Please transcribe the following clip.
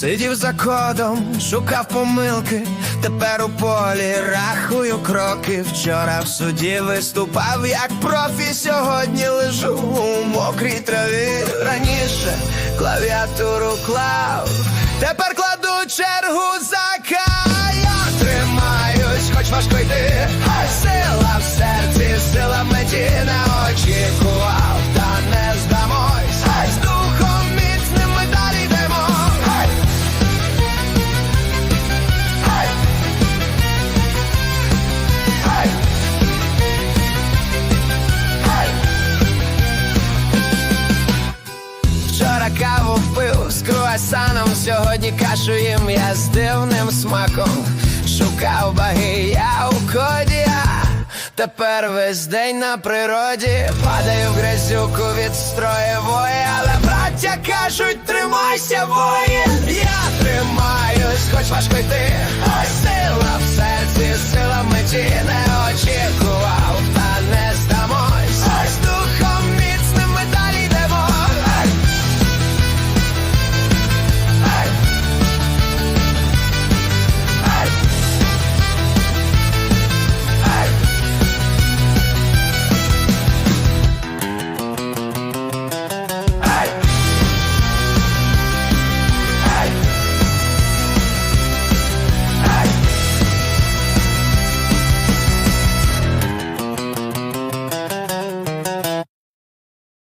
Сидів за кодом, шукав помилки, тепер у полі рахую кроки. Вчора в суді виступав як профі, сьогодні лежу у мокрій траві. Раніше клавіатуру клав, круасаном, сьогодні кашу їм я з дивним смаком. Шукав баги я у коді, тепер весь день на природі. Падаю в грязюку від строєвої, але браття кажуть, тримайся, воїн. Я тримаюсь, хоч важко йти.